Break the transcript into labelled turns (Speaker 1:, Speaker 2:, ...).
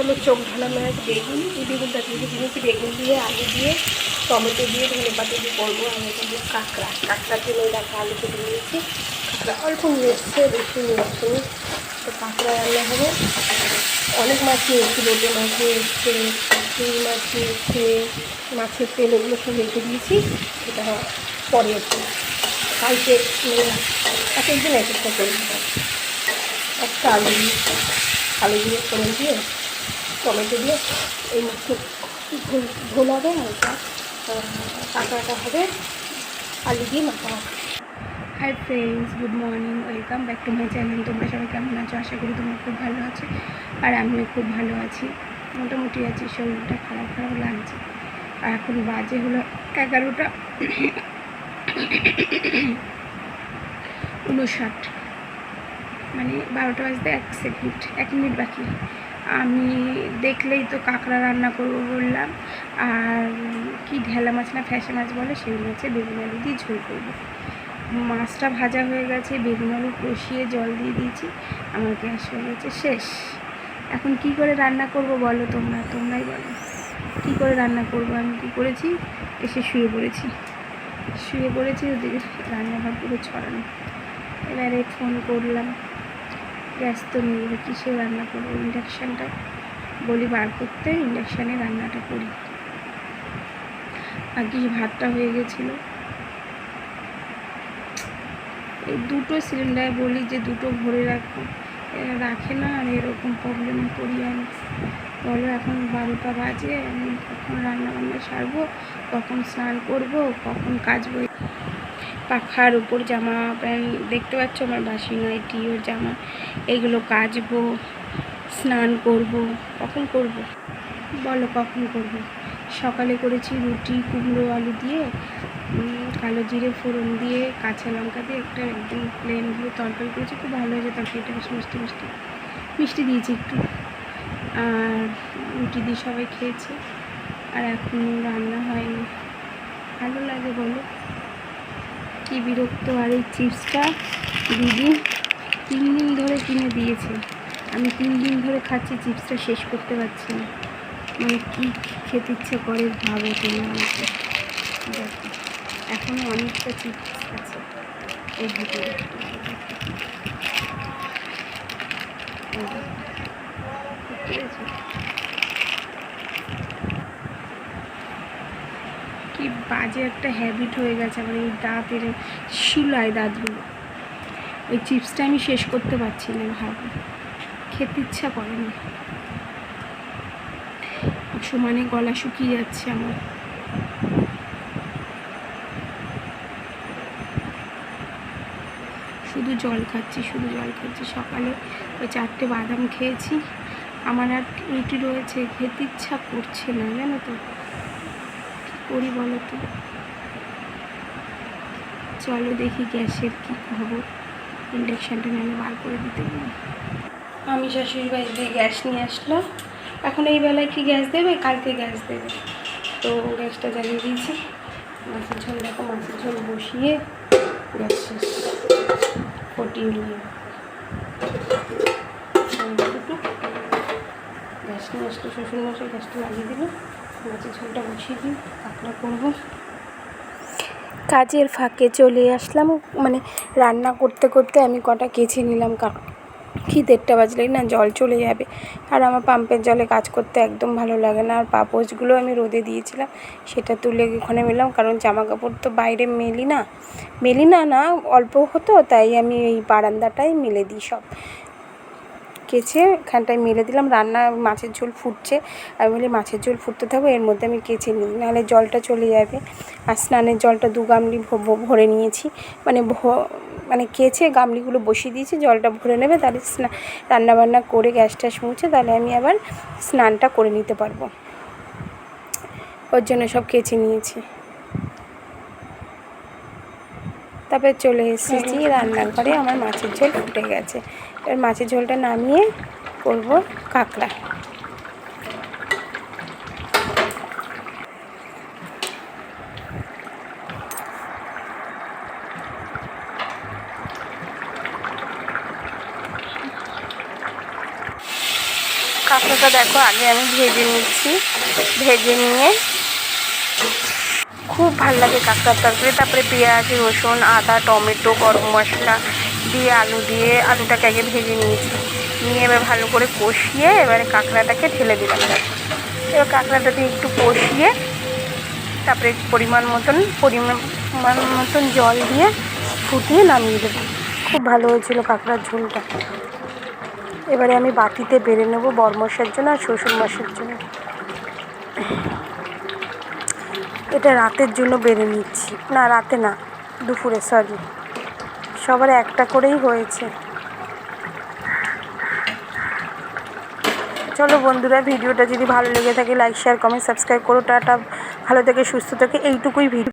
Speaker 1: হলো চোখ ঢালা মাছ বেগুন, এই বেগুনটা দিয়ে দিয়েছি বেগুন দিয়ে, আলু দিয়ে, টমেটো দিয়ে, ধনে পাতা দিয়ে করব। এটা দিয়ে কাঁকড়া, কাঁকড়ার জন্য দেখো আলু কেটে নিয়েছি। কাঁকড়া অল্প নিয়ে বেশি এসছে তো কাঁকড়া রান্না হবে। অনেক মাছ নিয়ে এসেছি মাছ নিয়ে এসছে রুই মাছ এসছে মাছের তেল, এগুলো সব রেখে দিয়েছি। এটা পরে একটু কালকে মানে এক একদিন এক একটা করে একটা আলু দিয়ে আলু দিয়ে করে দিয়ে টমেটো দিয়ে এই ঝোল ঝোল হবে কাঁকড়াটা হবে আলু দিয়ে মাখা হবে। Hi friends good morning welcome back to my channel তোমরা সবাই কেমন আছো? আশা করি তোমরা খুব ভালো আছো আর আমিও খুব ভালো আছি। মোটামুটি আছি, শরীরটা খারাপ খারাপ লাগছে। আর এখন বাজে হলো এগারোটা উনষাট। মানে বারোটা বাজতে এক সেকেন্ড এক মিনিট বাকি। আমি দেখলেই তো কাঁকড়া রান্না করব বললাম। আর কি ঢেলা মাছ না ফ্যাসে মাছ বলে সেই মাছে বেগুন আলু দিয়ে ঝোল করব। মাছটা ভাজা হয়ে গেছে, বেগুন আলু কষিয়ে জল দিয়ে দিয়েছি। আমার গ্যাস হয়ে গেছে, শেষ। এখন কি করে রান্না করব বলো তোমরা? তোমরাই বলো। কি করে রান্না করব? আমি কি করেছি? এসে শুয়ে পড়েছি। শুয়ে পড়েছি, ওদিকে রান্নাঘর পুরো ছড়ানো। এবারে ফোন করলাম। গ্যাস তো নেই কিসে রান্না করব? ইন্ডাকশানটা বলি বার করতে ইন্ডাকশানে রান্নাটা করি। আগে ভাতটা হয়ে গেছিল। এই দুটো সিলিন্ডার বলি যে দুটো ভরে রাখো এরা রাখে না, আর এরকম প্রবলেমে পড়ি আমি। বলো এখন বারোটা বাজে, আমি কখন রান্না বান্না সারবো, কখন স্নান করব, কখন কাচবো পাখার উপর জামা প্যান্ট, দেখতে পাচ্ছ আমার বাসি নাইটি ওর জামা, এগুলো কাচবো, স্নান করব। কখন করব? বলো কখন করব? সকালে করেছি রুটি, কুমড়ো, আলু দিয়ে কালো জিরে ফোড়ন দিয়ে, কাঁচা লঙ্কা দিয়ে একটা একদম প্লেন দিয়ে তরকারি করেছি, খুব ভালো হয়েছে তরকারিটা, বেশ মিষ্টি মিষ্টি। মিষ্টি দিয়েছি একটু। আর রুটি দিয়ে সবাই খেয়েছে। আর এখনও রান্না হয়নি। ভালো লাগে বলো। কি বিরক্ত, আর এই চিপসটা দিদি তিন দিন ধরে কিনে দিয়েছে। আমি তিন দিন ধরে খাচ্ছি, চিপসটা শেষ করতে পারছি না। মানে কী খেতে ইচ্ছে করে ভাবো তুমি আমাকে। এখনও অনেকটা চিপস আছে। ভিতরে এই দেখো। ঠিক আছে বাজে একটা হ্যাবিট হয়ে গেছে আমার এই দাঁতের শিলায় দাঁতগুলো। ওই চিপসটা আমি শেষ করতে পারছি না ভাবো। খেতে ইচ্ছা করে না। সমানে গলা শুকিয়ে যাচ্ছে আমার। শুধু জল খাচ্ছি, শুধু জল খাচ্ছি। সকালে ওই চারটে বাদাম খেয়েছি। আমার আর রুটি রয়েছে, খেতে ইচ্ছা করছে না, জানো তো? করি বলো তো? চলো দেখি গ্যাসের কী খবর। ইন্ডাকশানটা নাহলে বার করে দিতে পারি আমি শাশুড়ি বাড়ি দিয়ে গ্যাস নিয়ে আসলাম। এখন এই বেলায় কি গ্যাস দেবে? কালকে গ্যাস দেবে। তো গ্যাসটা জ্বালিয়ে দিয়েছি। মাছের ঝোল দেখো, মাছের ঝোল বসিয়ে গ্যাস শেষ। ফটিয়ে নিয়ে গ্যাস নিয়ে আসলো শ্বশুর মশাই গ্যাসটা লাগিয়ে দিল মাছের ঝোলটা বসিয়ে দিই, কাঁকড়া করব। কাজের ফাঁকে চলে আসলাম। মানে রান্না করতে করতে আমি কটা কেচে নিলাম কারণ কি দেড়টা বাজলেই না জল চলে যাবে। আর আমার পাম্পের জলে কাজ করতে একদম ভালো লাগে না। আর পাপোশগুলো আমি রোদে দিয়েছিলাম, সেটা তুলে ওখানে মেলাম। কারণ জামা কাপড় তো বাইরে মেলি না। মেলি না না, অল্প হতো, তাই আমি এই বারান্দাটাই মেলে দিই সব। কেচে এখানটায় মেলে দিলাম। রান্না মাছের ঝোল ফুটছে। আমি বলি মাছের ঝোল ফুটতে থাকব এর মধ্যে আমি কেচে নিই। নাহলে জলটা চলে যাবে। আর স্নানের জলটা দু গামলি ভরে নিয়েছি। মানে ভ- মানে কেচে গামলিগুলো বসিয়ে দিয়েছি জলটা ভরে নেবে তাহলে স্না রান্নাবান্না করে গ্যাস ট্যাস মুছে তাহলে আমি আবার স্নানটা করে নিতে পারব। ওর জন্য সব কেচে নিয়েছি। তারপরে চলে এসেছি রান্নাঘরে। আমার মাছের ঝোল ফুটে গেছে। এবার মাছের ঝোলটা নামিয়ে করব কাঁকড়া। কাঁকড়াটা দেখো, আগে আমি ভেজে নিচ্ছি। ভেজে নিয়ে খুব ভালো লাগে কাঁকড়ার তরকারি। তারপরে পেঁয়াজ, রসুন, আদা, টমেটো, গরম মশলা দিয়ে আলু দিয়ে আলুটাকে আগে ভেজে নিয়েছি। নিয়ে এবার ভালো করে কষিয়ে এবারে কাঁকড়াটাকে ঢেলে দিলাম। এবার কাঁকড়াটা দিয়ে একটু কষিয়ে তারপরে পরিমাণ মতন পরিমাণ মতন জল দিয়ে ফুটিয়ে নামিয়ে দেবো। খুব ভালো হয়েছিল কাঁকড়ার ঝোলটা। এবারে আমি বাটিতে বেড়ে নেব বরমশার জন্য আর শ্বশুর মশার জন্য। এটা রাতের জন্য বেড়ে নিচ্ছি। না, রাতে না, দুপুরে সরি সবার একটা করেই হয়েছে। চলো বন্ধুরা, ভিডিওটা যদি ভালো লেগে থাকে লাইক শেয়ার কমেন্ট সাবস্ক্রাইব করো, টাটা। ভালো থেকে, সুস্থ থেকে, এইটুকুই ভিডিও।